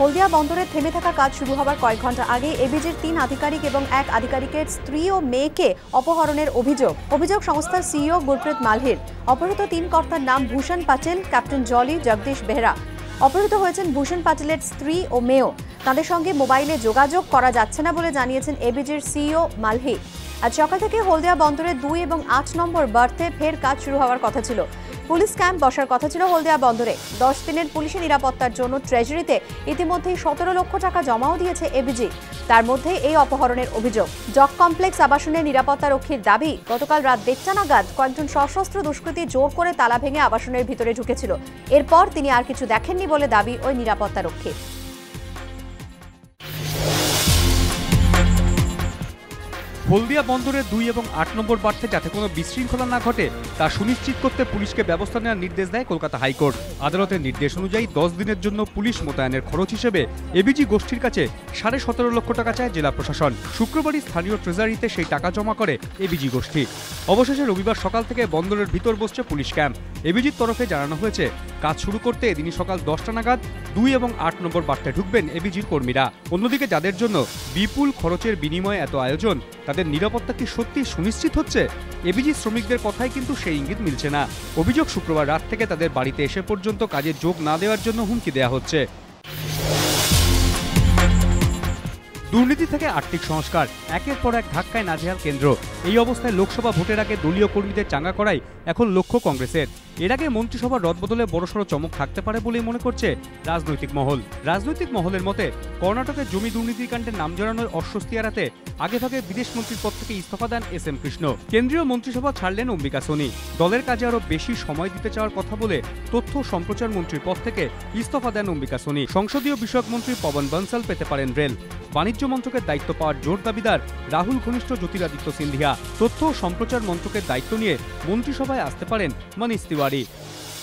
হলদিয়া বন্দরে থেমে থাকা কাজ শুরু হবার কয়েক ঘণ্টা আগে এবিজির তিন আধিকারিক এবং এক আধিকারিকের স্ত্রী ও মেয়েকে অপহরণের অভিযোগ। অভিযোগ সংস্থার সিইও গুরপ্রীত মালহির। অপহৃত তিন কর্তার নাম ভূষণ পাটেল, ক্যাপ্টেন জলি, জগদীশ বেহরা। অপহৃত হয়েছেন ভূষণ পাটেলের স্ত্রী ও মেয়েও। তাদের সঙ্গে মোবাইলে যোগাযোগ করা যাচ্ছে না বলে জানিয়েছেন এবিজির সিইও মালহি। আজ সকাল থেকে হলদিয়া বন্দরে দুই এবং আট নম্বর বার্থে ফের কাজ শুরু হওয়ার কথা ছিল। পুলিশ ক্যাম্প বসার কথা ছিল হলদিয়া বন্দরে। দশ দিনের পুলিশের নিরাপত্তার জন্য ট্রেজারিতে ইতিমধ্যেই সতেরো লক্ষ টাকা জমাও দিয়েছে এবিজি তার মধ্যে এই অপহরণের অভিযোগ। জক কমপ্লেক্স আবাসনের নিরাপত্তা রক্ষীর দাবি, গতকাল রাত দেড়টা নাগাদ কয়েকজন সশস্ত্র দুষ্কৃতী জোর করে তালা ভেঙে আবাসনের ভিতরে ঢুকেছিল। এরপর তিনি আর কিছু দেখেননি বলে দাবি ওই নিরাপত্তা রক্ষীর। হলদিয়া বন্দরের দুই এবং আট নম্বর বার্থে যাতে কোনো বিশৃঙ্খলা না ঘটে, তা সুনিশ্চিত করতে পুলিশকে ব্যবস্থা নেওয়ার নির্দেশ দেয় কলকাতা হাইকোর্ট। আদালতের নির্দেশ অনুযায়ী দশ দিনের জন্য পুলিশ মোতায়েনের খরচ হিসেবে এবিজি গোষ্ঠীর কাছে সাড়ে সতেরো লক্ষ টাকা চায় জেলা প্রশাসন। শুক্রবারই স্থানীয় ট্রেজারিতে সেই টাকা জমা করে এবিজি গোষ্ঠী। অবশেষে রবিবার সকাল থেকে বন্দরের ভিতর বসছে পুলিশ ক্যাম্প। এবিজির তরফে জানানো হয়েছে কাজ শুরু করতে এদিনই সকাল দশটা নাগাদ দুই এবং আট নম্বর বার্তায় ঢুকবেন এবিজির কর্মীরা। অন্যদিকে যাদের জন্য বিপুল খরচের বিনিময়ে এত আয়োজন, তাদের নিরাপত্তা কি সত্যি সুনিশ্চিত হচ্ছে? এবিজি শ্রমিকদের কথায় কিন্তু সেই ইঙ্গিত মিলছে না। অভিযোগ শুক্রবার রাত থেকে তাদের বাড়িতে এসে পর্যন্ত কাজে যোগ না দেওয়ার জন্য হুমকি দেওয়া হচ্ছে। দুর্নীতি থেকে আর্থিক সংস্কার, একের পর এক ধাক্কায় নাজেহাল কেন্দ্র। এই অবস্থায় লোকসভা ভোটের আগে দলীয় কর্মীদের চাঙ্গা করাই এখন লক্ষ্য কংগ্রেসের। এর আগে মন্ত্রিসভার রদবদলে বড়সড় চমক থাকতে পারে বলেই মনে করছে রাজনৈতিক মহল। রাজনৈতিক মহলের মতে কর্ণাটকের জমি দুর্নীতির কাণ্ডে নাম জড়ানোর অস্বস্তি এড়াতে আগেভাগে বিদেশ মন্ত্রীর পদ থেকে ইস্তফা দেন এস এম কৃষ্ণ। কেন্দ্রীয় মন্ত্রিসভা ছাড়লেন অম্বিকা সোনি। দলের কাজে আরও বেশি সময় দিতে চাওয়ার কথা বলে তথ্য সম্প্রচার মন্ত্রীর পদ থেকে ইস্তফা দেন অম্বিকা সোনি। সংসদীয় বিষয়ক মন্ত্রী পবন বনসাল পেতে পারেন রেল। বাণিজ্য মন্ত্রকের দায়িত্ব পাওয়ার জোর দাবিদার রাহুল ঘনিষ্ঠ জ্যোতিরাদিত্য সিন্ধিয়া। তথ্য ও সম্প্রচার মন্ত্রকের দায়িত্ব নিয়ে মন্ত্রিসভায় আসতে পারেন মনীষ তিওয়ারি।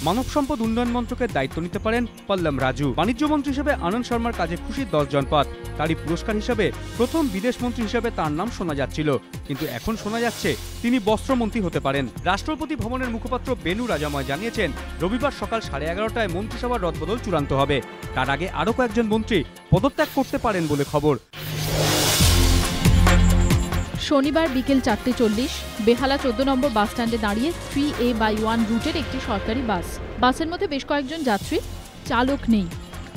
মানব সম্পদ উন্নয়ন মন্ত্রকের দায়িত্ব নিতে পারেন পল্লম রাজু। বাণিজ্য মন্ত্রী হিসেবে আনন্দ শর্মার কাজে খুশি দশ জনপদ। তারই পুরস্কার হিসেবে প্রথম বিদেশ মন্ত্রী হিসেবে তার নাম শোনা যাচ্ছিল। কিন্তু এখন শোনা যাচ্ছে তিনি বস্ত্রমন্ত্রী হতে পারেন। রাষ্ট্রপতি ভবনের মুখপাত্র বেনু রাজাময় জানিয়েছেন, রবিবার সকাল সাড়ে এগারোটায় মন্ত্রিসভার রদবদল চূড়ান্ত হবে। তার আগে আরও কয়েকজন মন্ত্রী পদত্যাগ করতে পারেন বলে খবর। শনিবার বিকেল চারটে চল্লিশ, বেহালা চোদ্দ নম্বর বাস স্ট্যান্ডে দাঁড়িয়ে থ্রি এ বাই ওয়ান রুটের একটি সরকারি বাস। বাসের মধ্যে বেশ কয়েকজন যাত্রী, চালক নেই।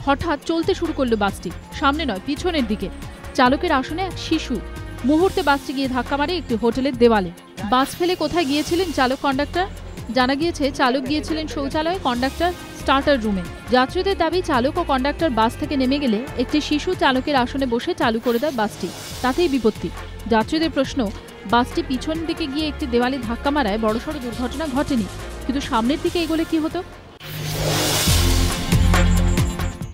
হঠাৎ চলতে শুরু করল বাসটি। সামনে নয়, পিছনের দিকে। চালকের আসনে এক শিশু। মুহূর্তে বাসটি গিয়ে ধাক্কা মারে একটি হোটেলের দেওয়ালে। বাস ফেলে কোথায় গিয়েছিলেন চালক কন্ডাক্টর? জানা গিয়েছে, চালক গিয়েছিলেন শৌচালয়ে। কন্ডাক্টর স্টার্টার রুমে যাত্রীদের দাবি, চালক ও কন্ডাক্টর বাস থেকে নেমে গেলে একটি শিশু চালকের আসনে বসে চালু করে দেয় বাসটি তাতেই বিপত্তি। যাত্রীদের প্রশ্ন বাসটি পিছন দিকে গিয়ে একটি দেওয়ালে ধাক্কা মারায় বড়সড় দুর্ঘটনা ঘটেনি। কিন্তু সামনের দিকে এগোলে কি হতো?